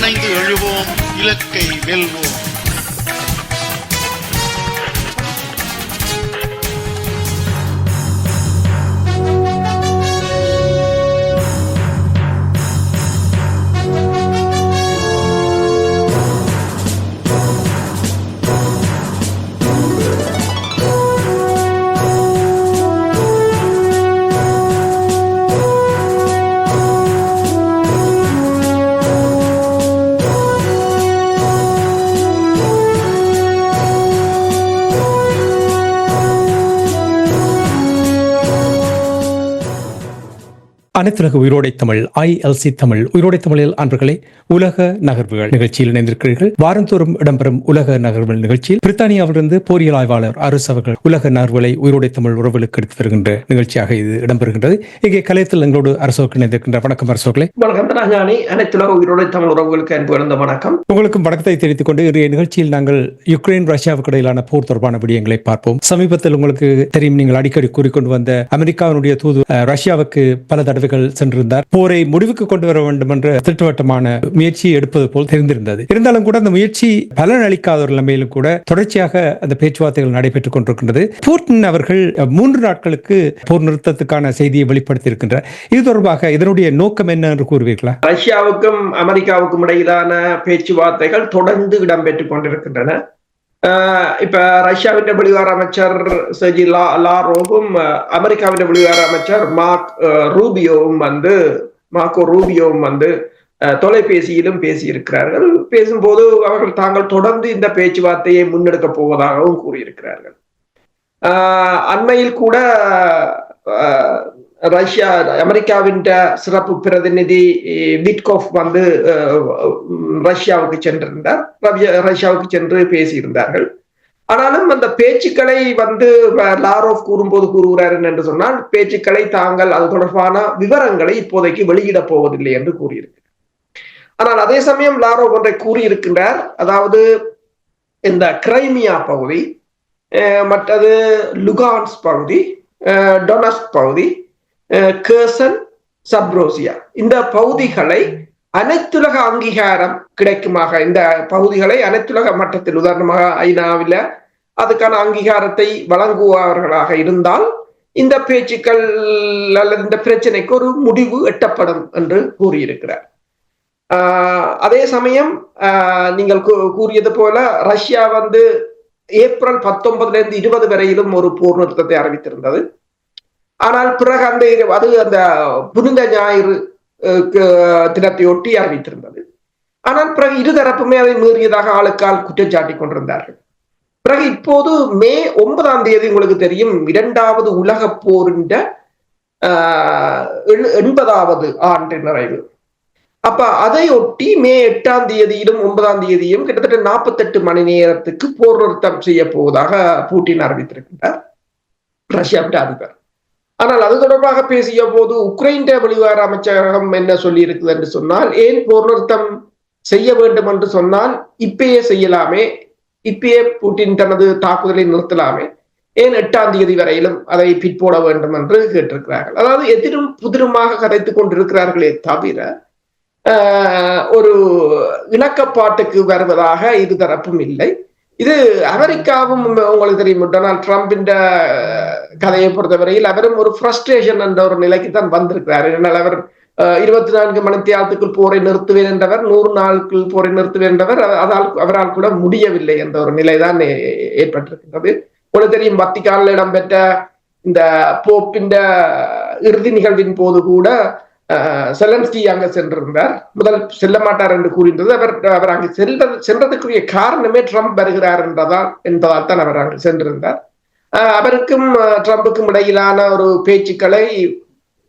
ஒன்றிணைந்து எழுவோம் இலக்கை வெல்வோம். அனைத்துலக உயிரோடை தமிழ் ஐஎல்சி தமிழ் உயிரோடை தமிழில் அன்பர்களே உலக நகர்வுகள் நிகழ்ச்சியில் இணைந்திருக்கிறீர்கள். வாரந்தோறும் இடம்பெறும் உலக நகர்வுகள் நிகழ்ச்சியில் பிரித்தானியாவிலிருந்து போரியல் ஆய்வாளர் அரசு அவர்கள் உலக நகர்வுகளை உயிரோடை தமிழ் உறவுகளுக்கு எடுத்து வருகின்ற நிகழ்ச்சியாக இது இடம்பெறுகின்றது. இங்கே கலையத்தில் எங்களோடு அரசோக்கு இணைந்திருக்கின்ற வணக்கம் அரசோக்களே வணக்கம். அனைத்துலக உயிரோடு தமிழ் உறவுகளுக்கு அன்பு வணக்கம். உங்களுக்கும் வணக்கத்தை தெரிவித்துக் கொண்டு இன்றைய நிகழ்ச்சியில் நாங்கள் யுக்ரைன் ரஷ்யாவுக்கு இடையிலான போர் தொடர்பான விடயங்களை பார்ப்போம். சமீபத்தில் உங்களுக்கு தெரியும் நீங்கள் அடிக்கடி கூறிக்கொண்டு வந்த அமெரிக்காவினுடைய தூது ரஷ்யாவுக்கு பல அவர்கள் சென்றிருந்தார். போரை முடிவுக்கு கொண்டு வர வேண்டும் என்ற திட்டவட்டமான முயற்சியை எடுப்பது போல் தெரிந்திருந்தது. இருந்தாலும் கூட அந்த முயற்சி பலன் அளிக்காத ஒரு நிலைமையிலும் கூட தொடர்ச்சியாக அந்த பேச்சுவார்த்தைகள் நடைபெற்றுக் கொண்டிருக்கின்றது. புட்டின் அவர்கள் மூன்று நாட்களுக்கு போர் நிறுத்தத்துக்கான செய்தியை வெளிப்படுத்தியிருக்கின்றார். இது தொடர்பாக இதனுடைய நோக்கம் என்ன என்று கூறுவீர்களா? ரஷ்யாவுக்கும் அமெரிக்காவுக்கும் இடையிலான பேச்சுவார்த்தைகள் தொடர்ந்து இடம்பெற்றுக் கொண்டிருக்கின்றன. இப்ப ரஷ்யாவின் வெளிவார அமைச்சர் செஜி லா லாரோவும் அமெரிக்காவின் வெளிவார அமைச்சர் மார்க் அஹ், ரூபியோவும் வந்து மார்க்கோ ரூபியோவும் வந்து அஹ், தொலைபேசியிலும் பேசியிருக்கிறார்கள் பேசும்போது அவர்கள் தாங்கள் தொடர்ந்து இந்த பேச்சுவார்த்தையை முன்னெடுக்கப் போவதாகவும் கூறியிருக்கிறார்கள் ஆஹ் அண்மையில் கூட ரஷ்யா அமெரிக்காவின் சிறப்பு பிரதிநிதி விட்கோஃப் வந்து ரஷ்யாவுக்கு சென்றிருந்தார். ரஷ்யாவுக்கு சென்று பேசியிருந்தார்கள். ஆனாலும் அந்த பேச்சுக்களை வந்து லாரோவ் கூறும்போது கூறுகிறார் என்று சொன்னால் பேச்சுக்களை தாங்கள் அது தொடர்பான விவரங்களை இப்போதைக்கு வெளியிடப் போவதில்லை என்று கூறியிருக்கு ஆனால் அதே சமயம் லாரோவ் ஒன்றை கூறியிருக்கின்றார். அதாவது இந்த கிரைமியா பகுதி மற்றது லுகான்ஸ் பகுதி டொனஸ்ட் டொனஸ்க் பகுதி Eh, கேர்சன் சப்ரோசியா இந்த பகுதிகளை அனைத்துலக அங்கீகாரம் கிடைக்குமாக. இந்த பகுதிகளை அனைத்துலக மட்டத்தில் உதாரணமாக ஐநாவில அதுக்கான அங்கீகாரத்தை வழங்குபவர்களாக இருந்தால் இந்த பேச்சுக்கள் அல்லது இந்த பிரச்சனைக்கு ஒரு முடிவு எட்டப்படும் என்று கூறியிருக்கிறார். ஆஹ் அதே சமயம் ஆஹ் நீங்கள் கூ- கூறியது போல ரஷ்யா வந்து ஏப்ரல் பத்தொன்பதுல இருந்து இருபது வரையிலும் ஒரு போர் நிறுத்தத்தை அறிவித்திருந்தது. ஆனால் பிறகு அந்த அது அந்த புனித ஞாயிறு தினத்தையொட்டி அறிவித்திருந்தது. ஆனால் பிறகு இருதரப்புமே அதை மீறியதாக ஆளுக்கால் குற்றச்சாட்டி கொண்டிருந்தார்கள். பிறகு இப்போது மே ஒன்பதாம் தேதி உங்களுக்கு தெரியும் இரண்டாவது உலக போரின் ஆஹ், எண்- எண்பதாவது ஆண்டு நிறைவு. அப்ப அதையொட்டி மே எட்டாம் தேதியிலும் ஒன்பதாம் தேதியும் கிட்டத்தட்ட நாற்பத்தெட்டு மணி நேரத்துக்கு போர் நிறுத்தம் செய்ய போவதாக பூட்டின் அறிவித்திருக்கின்றார். ரஷ்யாவிட்ட அதிபர். ஆனால் அது தொடர்பாக பேசிய போது உக்ரைன் வெளிவார அமைச்சகம் என்ன சொல்லி இருக்குது என்று சொன்னால் ஏன் போர் நிறுத்தம் செய்ய வேண்டும் என்று சொன்னால் இப்பயே செய்யலாமே. இப்பயே புட்டின் தனது தாக்குதலை நிறுத்தலாமே. ஏன் எட்டாம் தேதி வரையிலும் அதை பிற்போட வேண்டும் என்று கேட்டிருக்கிறார்கள். அதாவது எதிரும் புதிருமாக கதைத்துக் கொண்டிருக்கிறார்களே தவிர ஒரு இணக்கப்பாட்டுக்கு வருவதாக இருதரப்பும் இல்லை. இது அமெரிக்காவும் உங்களுக்கு தெரியும் டொனால்ட் ட்ரம்பின் கதையை பொறுத்தவரையில் அவரும் ஒரு ஃப்ரஸ்ட்ரேஷன் என்ற ஒரு நிலைக்கு தான் வந்திருக்கிறார். ஏனென்றால் அவர் அஹ், இருபத்தி நான்கு மணித்தியாலத்துக்குள் போரை நிறுத்துவேன் என்றவர் நூறு நாளுக்குள் போரை நிறுத்துவேன் என்றவர் அதால் அவரால் கூட முடியவில்லை என்ற ஒரு நிலைதான் ஏற்பட்டிருக்கின்றது. உங்களுக்கு தெரியும் வத்திக்கானில் இடம்பெற்ற இந்த போப்பின் இறுதி நிகழ்வின் போது கூட அஹ், செலன்ஸ்கி அங்க சென்றிருந்தார். முதல் செல்ல மாட்டார் என்று கூறியிருந்தது. அவர் அவர் அங்கு செல்வது சென்றதுக்குரிய காரணமே ட்ரம்ப் வருகிறார் என்றதால் என்பதால் தான் அவர் அங்கு சென்றிருந்தார். அவருக்கும் ட்ரம்புக்கும் இடையிலான ஒரு பேச்சுக்களை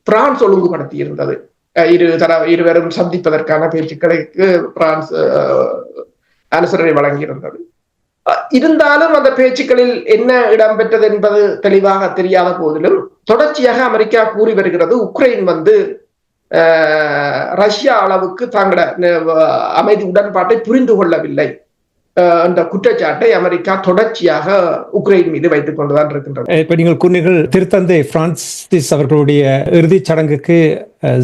பிரான்ஸ் ஒழுங்குபடுத்தி இருந்தது அஹ் இரு தர இருவரும் சந்திப்பதற்கான பேச்சுக்களுக்கு பிரான்ஸ் அனுசரணை வழங்கியிருந்தது. அஹ் இருந்தாலும் அந்த பேச்சுக்களில் என்ன இடம்பெற்றது என்பது தெளிவாக தெரியாத போதிலும் தொடர்ச்சியாக அமெரிக்கா கூறி வருகிறது உக்ரைன் வந்து ரஷ்யா அளவுக்கு தங்களோட அமைதி உடன்பாட்டை புரிந்து கொள்ளவில்லை. அஹ், என்ற குற்றச்சாட்டை அமெரிக்கா தொடர்ச்சியாக உக்ரைன் மீது வைத்துக் கொண்டுதான் இருக்கின்றது. இப்ப நீங்கள் கூறினீர்கள் திருத்தந்தை பிரான்சிஸ் அவர்களுடைய இறுதிச் சடங்குக்கு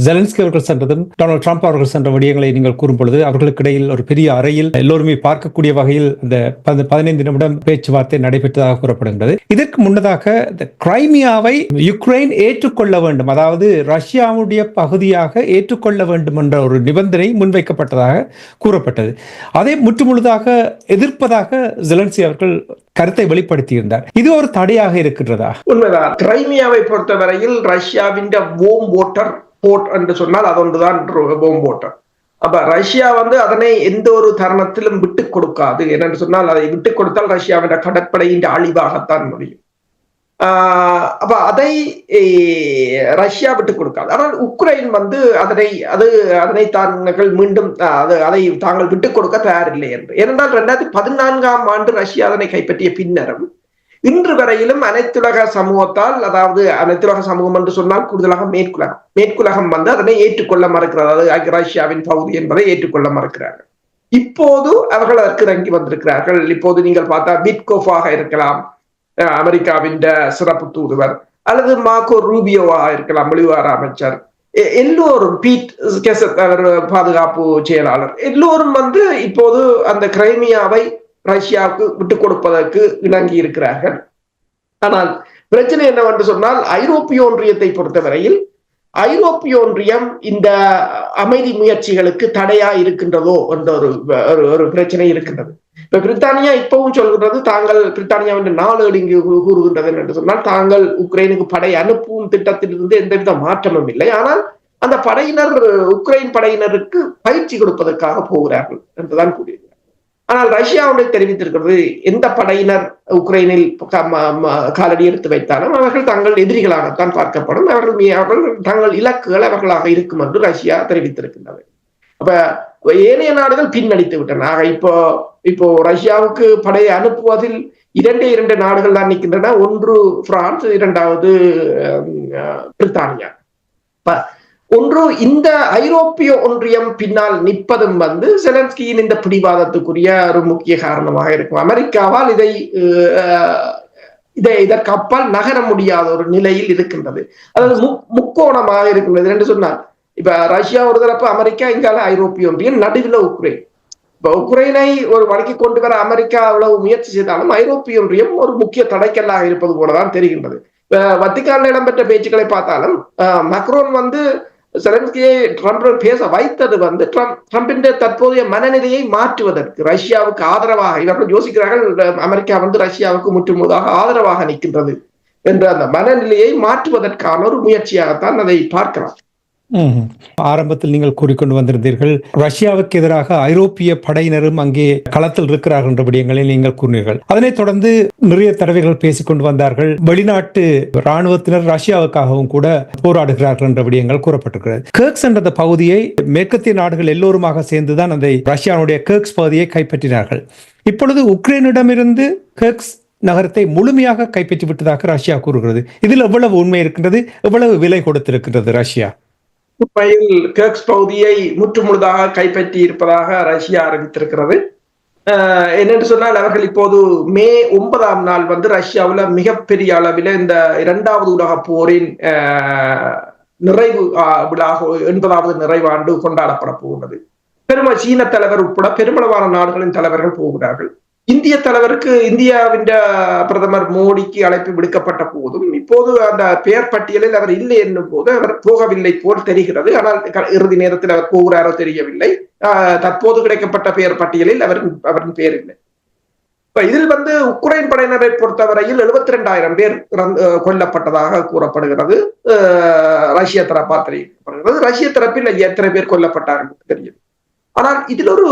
ஜெலன்ஸ்கி அவர்கள் சென்றதும் டொனால்ட் ட்ரம்ப் அவர்கள் சென்ற விடயங்களை நீங்கள் கூறும் பொழுது அவர்களுக்கு இடையில் ஒரு பெரிய அறையில் எல்லோருமே பார்க்கக்கூடிய வகையில் இந்த பதினைந்து நிமிடம் பேச்சுவார்த்தை நடைபெற்றதாக கூறப்படுகின்றது. இதற்கு முன்னதாக இந்த கிரைமியாவை யுக்ரைன் ஏற்றுக்கொள்ள வேண்டும் அதாவது ரஷ்யாவுடைய பகுதியாக ஏற்றுக்கொள்ள வேண்டும் என்ற ஒரு நிபந்தனை முன்வைக்கப்பட்டதாக கூறப்பட்டது. அதை முற்றுமுழுதாக எதிர்ப்பதாக ஜெலன்ஸ்கி அவர்கள் கருத்தை வெளிப்படுத்தியிருந்தார். இது ஒரு தடையாக இருக்கின்றதா? உண்மைதான். கிரைமியாவை பொறுத்தவரையில் ரஷ்யாவின் ஓம் ஓட்டர் போர்ட் என்று சொன்னால் அது ஒன்றுதான் வோம் அப்ப ரஷ்யா வந்து அதனை எந்த ஒரு தருணத்திலும் விட்டு கொடுக்காது. என்னென்று சொன்னால் அதை விட்டு கொடுத்தால் ரஷ்யாவின் கடற்படையின் அழிவாகத்தான் முடியும். ஆஹ் அப்ப அதை ரஷ்யா விட்டு கொடுக்காது. ஆனால் உக்ரைன் வந்து அதனை அது அதனை தாங்கள் மீண்டும் அது அதை தாங்கள் விட்டு கொடுக்க தயாரில்லை என்று. ஏனென்றால் ரெண்டாயிரத்தி பதினான்காம் ஆண்டு ரஷ்யா அதனை கைப்பற்றிய பின்னரும் இன்று வரையிலும் அனைத்துலக சமூகத்தால் அதாவது அனைத்துலக சமூகம் என்று சொன்னால் கூடுதலாக மேற்குலகம் மேற்குலகம் வந்து அதனை ஏற்றுக்கொள்ள மறுக்கிறது அதாவது ரஷ்யாவின் பகுதி என்பதை ஏற்றுக்கொள்ள மறுக்கிறார்கள். இப்போது அவர்கள் அதற்கு இறங்கி வந்திருக்கிறார்கள். இப்போது நீங்கள் பார்த்தா பிட்கோஃபாக இருக்கலாம் அமெரிக்காவின் சிறப்பு தூதுவர் அல்லது மார்க்கோ ரூபியோவாக இருக்கலாம் வெளிவார அமைச்சர். எல்லோரும் பீட் கெசத் அவர் பாதுகாப்பு செயலாளர் எல்லோரும் வந்து இப்போது அந்த கிரைமியாவை ரஷ்யாவுக்கு விட்டுக் கொடுப்பதற்கு இணங்கி இருக்கிறார்கள் ஆனால் பிரச்சனை என்னவென்று சொன்னால் ஐரோப்பிய ஒன்றியத்தை பொறுத்தவரையில் ஐரோப்பிய ஒன்றியம் இந்த அமைதி முயற்சிகளுக்கு தடையா இருக்கின்றதோ என்ற ஒரு ஒரு- பிரச்சனை இருக்கின்றது. இப்ப பிரித்தானியா இப்பவும் சொல்கின்றது தாங்கள் பிரித்தானியாவின் நாளேடு இங்கு கூ- கூறுகின்றது என்று சொன்னால் தாங்கள் உக்ரைனுக்கு படை அனுப்பும் திட்டத்திலிருந்து எந்தவித மாற்றமும் இல்லை. ஆனால் அந்த படையினர் உக்ரைன் படையினருக்கு பயிற்சி கொடுப்பதற்காக போகிறார்கள் என்றுதான் கூறியது ஆனால் ரஷ்யா தெரிவித்திருக்கிறது எந்த படையினர் உக்ரைனில் க- ம- காலடி எடுத்து வைத்தாலும் அவர்கள் தங்கள் எதிரிகளாகத்தான் பார்க்கப்படும். அவர்கள் அவர்கள் தங்கள் இலக்குகள் அவர்களாக இருக்கும் என்று ரஷ்யா தெரிவித்திருக்கின்றது. அப்ப ஏனைய நாடுகள் பின்னடித்து விட்டன. ஆக இப்போ இப்போ ரஷ்யாவுக்கு படையை அனுப்புவதில் இரண்டே இரண்டு நாடுகள் தான் நிற்கின்றன. ஒன்று பிரான்ஸ் இரண்டாவது பிரித்தானியா. ஒன்று இந்த ஐரோப்பிய ஒன்றியம் பின்னால் நிற்பதும் வந்து செலன்ஸ்கியின் இந்த பிடிவாதத்துக்குரிய ஒரு முக்கிய காரணமாக இருக்கும். அமெரிக்காவால் இதை இதை இதற்கு அப்பால் நகர முடியாத ஒரு நிலையில் இருக்கின்றது. அதாவது மு- முக்கோணமாக இருக்கின்றது. என்று சொன்னார். இப்ப ரஷ்யா ஒரு தரப்பு அமெரிக்கா இங்கால ஐரோப்பிய ஒன்றியம் நடுவில் உக்ரைன். இப்ப உக்ரைனை ஒரு வழக்கி கொண்டு வர அமெரிக்கா அவ்வளவு முயற்சி செய்தாலும் ஐரோப்பிய ஒன்றியம் ஒரு முக்கிய தடைக்கல்லாக இருப்பது போலதான் தெரிகின்றது. இப்ப இடம்பெற்ற பேச்சுக்களை பார்த்தாலும் மக்ரோன் வந்து செலன்ஸ்கியை ட்ரம்புடன் பேச வைத்தது வந்து ட்ரம்ப் ட்ரம்பின் தற்போதைய மனநிலையை மாற்றுவதற்கு ரஷ்யாவுக்கு ஆதரவாக இவர்கள் யோசிக்கிறார்கள் அமெரிக்கா வந்து ரஷ்யாவுக்கு முற்றுமுழுதாக ஆதரவாக நிற்கின்றது என்ற அந்த மனநிலையை மாற்றுவதற்கான ஒரு முயற்சியாகத்தான் அதை பார்க்கலாம். ஆரம்பத்தில் நீங்கள் கூறிக்கொண்டு வந்திருந்தீர்கள் ரஷ்யாவுக்கு எதிராக ஐரோப்பிய படையினரும் அங்கே களத்தில் இருக்கிறார்கள் என்ற விடயங்களை நீங்கள் கூறினீர்கள். அதனைத் தொடர்ந்து நிறைய தடவைகள் பேசிக்கொண்டு வந்தார்கள். வெளிநாட்டு ராணுவத்தினர் ரஷ்யாவுக்காகவும் கூட போராடுகிறார்கள் என்ற விடயங்கள் கூறப்பட்டிருக்கிறது. கேர்க்ஸ் என்ற பகுதியை மேற்கத்திய நாடுகள் எல்லோருமாக சேர்ந்துதான் அந்த ரஷ்யாவுடைய கேர்க்ஸ் பகுதியை கைப்பற்றினார்கள். இப்பொழுது உக்ரைனிடமிருந்து கேர்க்ஸ் நகரத்தை முழுமையாக கைப்பற்றி விட்டதாக ரஷ்யா கூறுகிறது. இதில் எவ்வளவு உண்மை இருக்கின்றது? எவ்வளவு விலை கொடுத்திருக்கின்றது ரஷ்யா? உண்மையில் கேர்க்ஸ் பகுதியை முற்றுமுழுதாக கைப்பற்றி இருப்பதாக ரஷ்யா அறிவித்திருக்கிறது. என்னென்று சொன்னால் அவர்கள் இப்போது மே ஒன்பதாம் நாள் வந்து ரஷ்யாவுல மிகப்பெரிய அளவில் இந்த இரண்டாவது உலக போரின் நிறைவு ஆஹ், எண்பதாவது நிறைவாண்டு கொண்டாடப்பட போகிறது பெரும சீன தலைவர் உட்பட பெருமளவான நாடுகளின் தலைவர்கள் போகிறார்கள். இந்திய தலைவருக்கு இந்தியாவின் பிரதமர் மோடிக்கு அழைப்பு விடுக்கப்பட்ட போதும் இப்போது அந்த பெயர் பட்டியலில் அவர் இல்லை என்னும் போது அவர் போகவில்லை போல் தெரிகிறது. ஆனால் இறுதி நேரத்தில் அவர் போகிறாரோ தெரியவில்லை. ஆஹ் தற்போது கிடைக்கப்பட்ட பெயர் பட்டியலில் அவரின் அவரின் பெயர் இல்லை. இப்ப இதில் வந்து உக்ரைன் படையினரை பொறுத்தவரையில் எழுபத்தி ரெண்டாயிரம் பேர் கொல்லப்பட்டதாக கூறப்படுகிறது. ரஷ்ய தரப்பா தெரியப்படுகிறது ரஷ்ய தரப்பில் எத்தனை பேர் கொல்லப்பட்டார்கள் தெரியும். ஆனால் இதில் ஒரு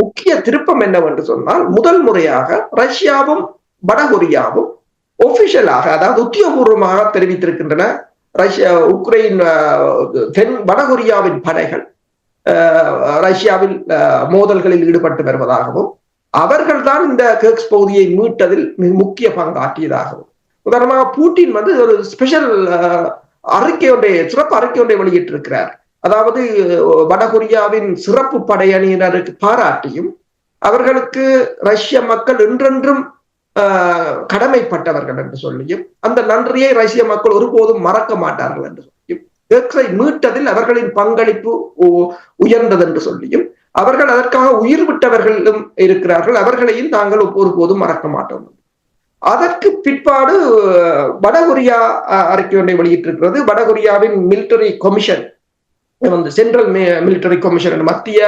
முக்கிய திருப்பம் என்னவென்று சொன்னால் முதல் முறையாக ரஷ்யாவும் வடகொரியாவும் ஒபிஷியலாக அதாவது உத்தியோகபூர்வமாக தெரிவித்திருக்கின்றன ரஷ்யா உக்ரைன் தென் வடகொரியாவின் படைகள் ரஷ்யாவில் மோதல்களில் ஈடுபட்டு வருவதாகவும் அவர்கள்தான் இந்த கேக்ஸ் பகுதியை மீட்டதில் மிக முக்கிய பங்காற்றியதாகவும். உதாரணமாக பூட்டின் வந்து ஒரு ஸ்பெஷல் அறிக்கை ஒன்றை சிறப்பு அறிக்கை ஒன்றை வெளியிட்டிருக்கிறார். அதாவது வடகொரியாவின் சிறப்பு படையணியினருக்கு பாராட்டியும் அவர்களுக்கு ரஷ்ய மக்கள் என்றென்றும் கடமைப்பட்டவர்கள் என்று சொல்லியும் அந்த நன்றியை ரஷ்ய மக்கள் ஒருபோதும் மறக்க மாட்டார்கள் என்று சொல்லியும் எக்ஸை மீட்டதில் அவர்களின் பங்களிப்பு உ- உயர்ந்தது என்று சொல்லியும் அவர்கள் அதற்காக உயிர் விட்டவர்களும் இருக்கிறார்கள் அவர்களையும் நாங்கள் ஒருபோதும் மறக்க மாட்டோம். அதற்கு பிற்பாடு வடகொரியா அறிக்கை ஒன்றை வெளியிட்டிருக்கிறது. வடகொரியாவின் மிலிட்டரி கமிஷன் வந்து சென்ட்ரல் மிலிட்டரி கமிஷன் மத்திய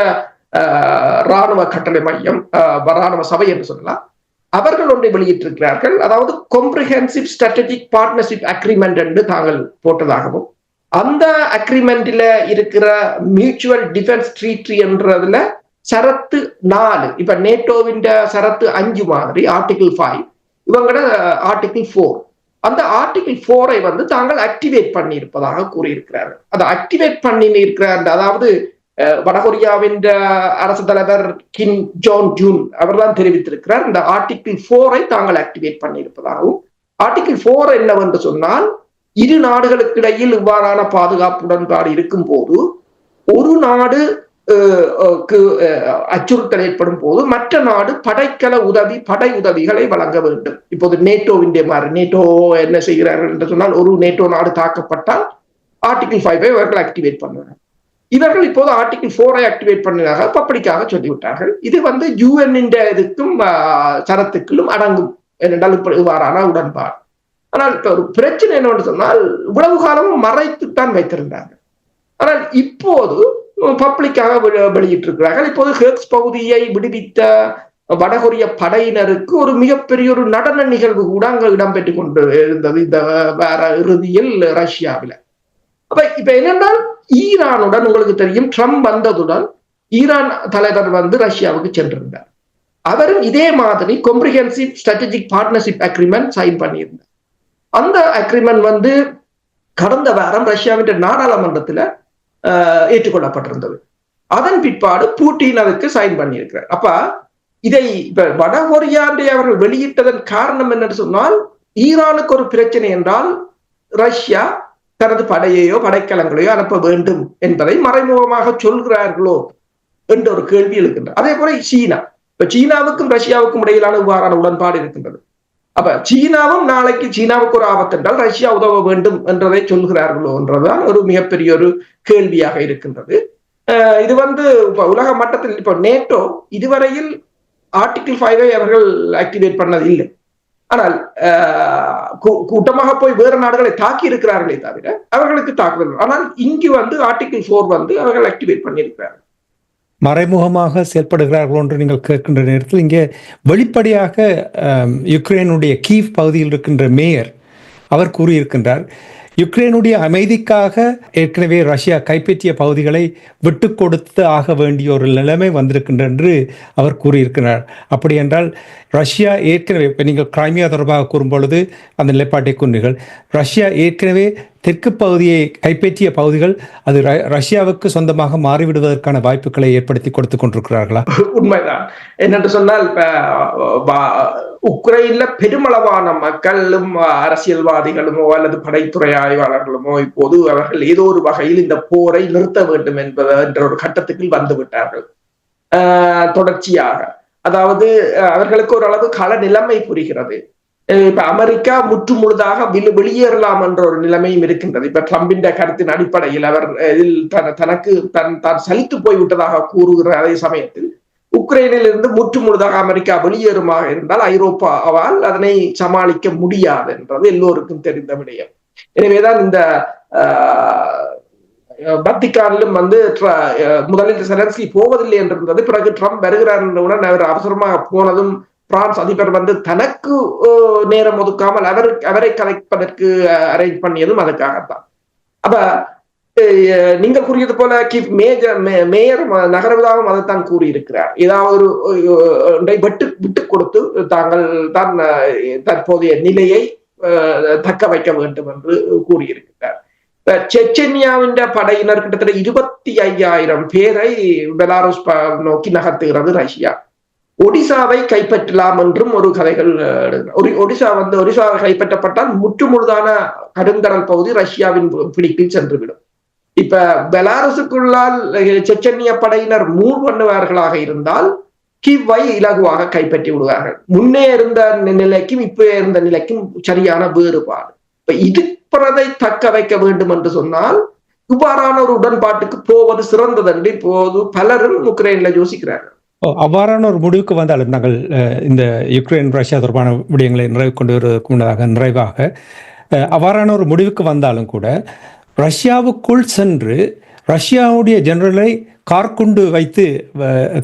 ராணுவ கட்டளை மையம் ராணுவ சபை என்று சொல்லலாம். அவர்கள் ஒன்றை வெளியிட்டிருக்கிறார்கள். அதாவது கொம்ப்ரிஹென்சிவ் ஸ்ட்ராட்டஜிக் பார்ட்னர்ஷிப் அக்ரிமெண்ட் என்று தாங்கள் போட்டதாகவும் அந்த அக்ரிமெண்ட்ல இருக்கிற மியூச்சுவல் டிஃபென்ஸ் ட்ரீட்ரி என்றதுல சரத்து நாலு இப்ப நேட்டோவின் சரத்து அஞ்சு மாதிரி ஆர்டிகிள் ஃபைவ் இவங்களோட ஆர்டிகிள் ஃபோர் அந்த ஆர்டிகிள் ஃபோரை வந்து தாங்கள் ஆக்டிவேட் பண்ணி இருப்பதாக கூறியிருக்கிறார்கள் அதை ஆக்டிவேட் பண்ணி இருக்கிறார் அதாவது வடகொரியாவின் அரசு தலைவர் கிம் ஜோன் ஜூன் அவர்தான் தெரிவித்திருக்கிறார். இந்த ஆர்டிகிள் ஃபோரை தாங்கள் ஆக்டிவேட் பண்ணி இருப்பதாகவும் ஆர்டிகிள் ஃபோர் என்னவென்று சொன்னால் இரு நாடுகளுக்கு இடையில் இவ்வாறான பாதுகாப்பு உடன்பாடு இருக்கும் போது ஒரு நாடு அச்சுறுத்தல் ஏற்படும் போது மற்ற நாடு படைக்கல உதவி படை உதவிகளை வழங்க வேண்டும். இப்போது நேட்டோவின் மாதிரி நேட்டோ என்ன செய்கிறார்கள் என்று சொன்னால் ஒரு நேட்டோ நாடு தாக்கப்பட்டால் ஆர்டிகிள் ஃபைவை இவர்கள் ஆக்டிவேட் பண்ணுவாங்க. இவர்கள் இப்போது ஆர்டிகிள் ஃபோரை ஆக்டிவேட் பண்ணினாக பப்ளிக்காக சொல்லிவிட்டார்கள். இது வந்து யூஎன் இதுக்கும் சரத்துக்களும் அடங்கும் ஏனென்றால் இப்ப இவ்வாறான உடன்பாடு. ஆனால் இப்ப ஒரு பிரச்சனை என்னவென்று சொன்னால் இவ்வளவு காலமும் மறைத்துத்தான் வைத்திருந்தாங்க ஆனால் இப்போது பப்ளிக்காக வெளியிட்டிருக்கிறார்கள். இப்போது ஹேக்ஸ் பகுதியை விடுவித்த வடகொரிய படையினருக்கு ஒரு மிகப்பெரிய ஒரு நடன நிகழ்வு கூட அங்க இடம்பெற்றுக் கொண்டு இருந்தது. இந்த வேற இறுதியில் ரஷ்யாவில். அப்ப இப்ப என்னென்னா ஈரானுடன் உங்களுக்கு தெரியும் ட்ரம்ப் வந்ததுடன் ஈரான் தலைவர் வந்து ரஷ்யாவுக்கு சென்றிருந்தார். அவரும் இதே மாதிரி comprehensive strategic partnership agreement sign பண்ணியிருந்தார். அந்த அக்ரிமெண்ட் வந்து கடந்த வாரம் ரஷ்யாவின் நாடாளுமன்றத்துல ஏற்றுக்கொள்ளப்பட்டிருந்தது. அதன் பிற்பாடு பூட்டின் அதுக்கு சைன் பண்ணியிருக்கிறார். அப்ப இதை இப்ப வடகொரியாண்டை அவர்கள் வெளியிட்டதன் காரணம் என்னன்னு சொன்னால் ஈரானுக்கு ஒரு பிரச்சனை என்றால் ரஷ்யா தனது படையையோ படைக்கலங்களையோ அனுப்ப வேண்டும் என்பதை மறைமுகமாக சொல்கிறார்களோ என்ற ஒரு கேள்வி எழுக்கின்றது அதே போல சீனா. இப்ப சீனாவுக்கும் ரஷ்யாவுக்கும் இடையிலான இவ்வாறான உடன்பாடு இருக்கின்றது. அப்ப சீனாவும் நாளைக்கு சீனாவுக்கு ஒரு ஆபத்து என்றால் ரஷ்யா உதவ வேண்டும் என்றதை சொல்கிறார்களோ என்றதான் ஒரு மிகப்பெரிய ஒரு கேள்வியாக இருக்கின்றது. இது வந்து இப்ப உலக மட்டத்தில் இப்ப நேட்டோ இதுவரையில் ஆர்டிகிள் ஃபைவை அவர்கள் ஆக்டிவேட் பண்ணது இல்லை ஆனால் கூ- கூட்டமாக போய் வேறு நாடுகளை தாக்கி இருக்கிறார்களே தவிர அவர்களுக்கு தாக்குதல் ஆனால் இங்கு வந்து ஆர்டிகிள் ஃபோர் வந்து அவர்கள் ஆக்டிவேட் பண்ணியிருக்கிறார்கள். மறைமுகமாக செயல்படுகிறார்கள் என்று நீங்கள் கேட்கின்ற நேரத்தில் இங்கே வெளிப்படையாக யுக்ரைனுடைய கீவ் பகுதியில் இருக்கின்ற மேயர் அவர் கூறியிருக்கின்றார் யுக்ரைனுடைய அமைதிக்காக ஏற்கனவே ரஷ்யா கைப்பற்றிய பகுதிகளை விட்டு கொடுத்து ஆக வேண்டிய ஒரு நிலைமை வந்திருக்கின்ற என்று அவர் கூறியிருக்கிறார். அப்படி என்றால் ரஷ்யா ஏற்கனவே இப்போ நீங்கள் கிரைமியா தொடர்பாக கூறும்பொழுது அந்த நிலைப்பாட்டை கூறினீர்கள் ரஷ்யா ஏற்கனவே தெற்கு பகுதியை கைப்பற்றிய பகுதிகள் அது ர- ரஷ்யாவுக்கு சொந்தமாக மாறிவிடுவதற்கான வாய்ப்புகளை ஏற்படுத்தி கொடுத்து கொண்டிருக்கிறார்களா? உண்மைதான். என்னென்று சொன்னால் உக்ரைன்ல பெருமளவான மக்களும் அரசியல்வாதிகளுமோ அல்லது படைத்துறை ஆய்வாளர்களுமோ இப்போது அவர்கள் ஏதோ ஒரு வகையில் இந்த போரை நிறுத்த வேண்டும் என்பது என்ற ஒரு கட்டத்துக்கு வந்துவிட்டார்கள். ஆஹ் தொடர்ச்சியாக. அதாவது அஹ், அவர்களுக்கு ஓரளவு கள நிலைமை புரிகிறது. இப்ப அமெரிக்கா முற்று முழுதாக வெளியேறலாம் என்ற ஒரு நிலைமையும் இருக்கின்றது. இப்ப ட்ரம்பின் கருத்தின் அடிப்படையில் அவர் இதில் தனக்கு தன் தான் சலித்து போய்விட்டதாக கூறுகிற அதே சமயத்தில் உக்ரைனில் இருந்து முற்று முழுதாக அமெரிக்கா வெளியேறுமாக இருந்தால் ஐரோப்பாவால் அதனை சமாளிக்க முடியாது என்றது எல்லோருக்கும் தெரிந்த விடயம். எனவேதான் இந்த ஆஹ், வந்து முதலில் செலன்ஸ்கி போவதில்லை என்றிருந்தது. பிறகு ட்ரம்ப் வருகிறார் என்றவுடன் அவர் அவசரமாக போனதும் பிரான்ஸ் அதிபர் வந்து தனக்கு நேரம் ஒதுக்காமல் அவர் அவரை கலைப்பதற்கு அரேஞ்ச் பண்ணியதும் அதுக்காகத்தான். அப்ப அஹ், கூறியது போல கிப் மேஜர் மே- மேயர் ம- நகரவிதாவும் அதைத்தான் கூறியிருக்கிறார். ஏதாவது ஒரு ஒன்றை விட்டு விட்டு கொடுத்து தாங்கள் தான் தற்போதைய நிலையை அஹ், தக்க வைக்க வேண்டும் என்று கூறியிருக்கிறார். செச்சென்யாவின் படையினர் கிட்டத்தட்ட இருபத்தி ஐயாயிரம் பேரை பெலாருஸ் ப- நோக்கி நகர்த்துகிறது ரஷ்யா. ஒடிசாவை கைப்பற்றலாம் என்றும் ஒரு கதைகள் ஒரு ஒடிசா வந்து ஒடிசாவை கைப்பற்றப்பட்டால் முற்றுமுழுதான கடுங்கடல் பகுதி ரஷ்யாவின் பிடிப்பில் சென்றுவிடும். இப்ப பெலாரஸுக்குள்ளால் செச்சன்னிய படையினர் மூவ் பண்ணுவார்களாக இருந்தால் கிவ்வை இலகுவாக கைப்பற்றி விடுவார்கள். முன்னே இருந்த நிலைக்கும் இப்போ இருந்த நிலைக்கும் சரியான வேறுபாடு. இப்ப இதுப்பறதை தக்க வைக்க வேண்டும் என்று சொன்னால் இவ்வாறான ஒரு உடன்பாட்டுக்கு போவது சிறந்தது என்று இப்போது பலரும் உக்ரைன்ல யோசிக்கிறார்கள். அவ்வாறான ஒரு முடிவுக்கு வந்தாலும் நாங்கள் இந்த யுக்ரைன் ரஷ்யா தொடர்பான விடயங்களை நிறைவு கொண்டு வருவதற்கு முன்னதாக நிறைவாக அவ்வாறான ஒரு முடிவுக்கு வந்தாலும் கூட ரஷ்யாவுக்குள் சென்று ரஷ்யாவுடைய ஜெனரலை கார்குண்டு வைத்து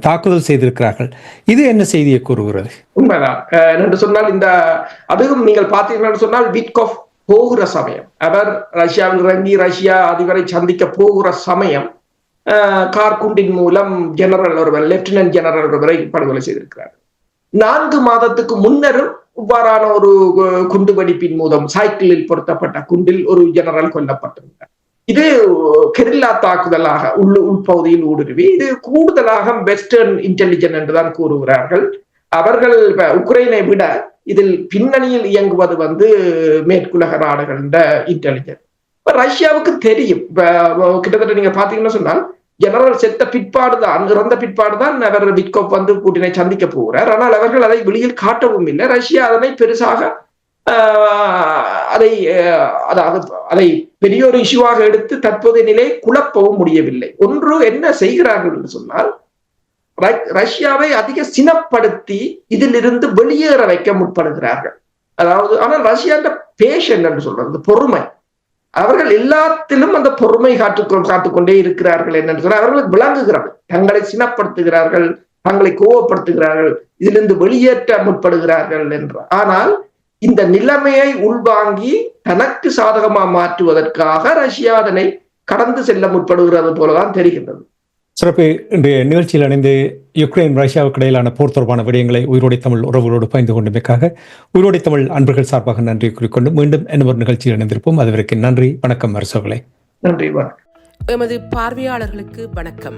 தாக்குதல் செய்திருக்கிறார்கள். இது என்ன செய்தியை கூறுகிறது? உண்மைதான். என்று சொன்னால் இந்த அதுவும் நீங்கள் பார்த்தீங்கன்னா சொன்னால் விட்கோஃப் போகிற சமயம். அவர் ரஷ்யாவில் இறங்கி ரஷ்யா அதிபரை சந்திக்க போகிற சமயம். கார்குண்டின் மூலம் ஜெனரல் ஒருவர் லெப்டினன்ட் ஜெனரல் ஒருவரை படுகொலை செய்திருக்கிறார். நான்கு மாதத்துக்கு முன்னரும் இவ்வாறான ஒரு குண்டு வெடிப்பின் மூலம் சைக்கிளில் பொருத்தப்பட்ட குண்டில் ஒரு ஜெனரல் கொல்லப்பட்டிருந்தார். இது கெரில்லா தாக்குதலாக உள் உள்பகுதியில் ஊடுருவி இது கூடுதலாக வெஸ்டர்ன் இன்டெலிஜென்ட் என்றுதான் கூறுகிறார்கள். அவர்கள் உக்ரைனை விட இதில் பின்னணியில் இயங்குவது வந்து மேற்குலக நாடுகளின் இன்டெலிஜென்ட் இப்ப ரஷ்யாவுக்கு தெரியும். கிட்டத்தட்ட நீங்க பாத்தீங்கன்னா சொன்னால் ஜெனரல் செத்த பிற்பாடு தான் இறந்த பிற்பாடு தான் அவர் விட்கோப் வந்து கூட்டினை சந்திக்க போகிறார். ஆனால் அவர்கள் அதை வெளியில் காட்டவும் இல்லை. ரஷ்யா அதனை பெருசாக ஆஹ், அதை அதாவது அதை பெரிய ஒரு இஷ்யூவாக எடுத்து தற்போதைய நிலை குழப்பவும் முடியவில்லை. ஒன்று என்ன செய்கிறார்கள் என்று சொன்னால் ர- ரஷ்யாவை அதிக சினப்படுத்தி இதிலிருந்து வெளியேற வைக்க முற்படுகிறார்கள். அதாவது ஆனால் ரஷ்யா பேஷன் என்று சொல்றது பொறுமை. அவர்கள் எல்லாத்திலும் அந்த பொறுமை காட்டுக்கொள் காத்துக்கொண்டே இருக்கிறார்கள் என்னன்னு சொன்னால் அவர்களுக்கு விளங்குகிறார்கள் தங்களை சினப்படுத்துகிறார்கள் தங்களை கோவப்படுத்துகிறார்கள் இதிலிருந்து வெளியேற்ற முற்படுகிறார்கள் என்று. ஆனால் இந்த நிலைமையை உள்வாங்கி தனக்கு சாதகமா மாற்றுவதற்காக ரஷ்யா அதனை கடந்து செல்ல முற்படுகிறது போலதான் தெரிகின்றது. சிறப்பு இன்றைய நிகழ்ச்சியில் இணைந்து யுக்ரைன் ரஷ்யாவுக்கு இடையிலான போர் தொடர்பான விடயங்களை உயிரோடை தமிழ் உறவுகளோடு பகிர்ந்து கொண்டமைக்காக உயிரோடை தமிழ் அன்பர்கள் சார்பாக நன்றி கூறிக்கொண்டு மீண்டும் என்ன ஒரு நிகழ்ச்சியில் இணைந்திருப்போம். அதுவரைக்கும் நன்றி வணக்கம் அரசோகளே நன்றி வணக்கம். எமது பார்வையாளர்களுக்கு வணக்கம்.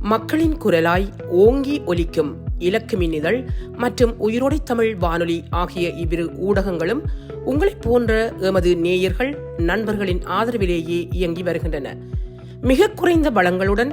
மக்களின் குரலாய் ஓங்கி ஒலிக்கும் இலக்கு மின்னிதழ் மற்றும் உயிரோடை தமிழ் வானொலி ஆகிய இவ்விரு ஊடகங்களும் உங்களைப் போன்ற எமது நேயர்கள் நண்பர்களின் ஆதரவிலேயே இயங்கி வருகின்றன. மிக குறைந்த வளங்களுடன்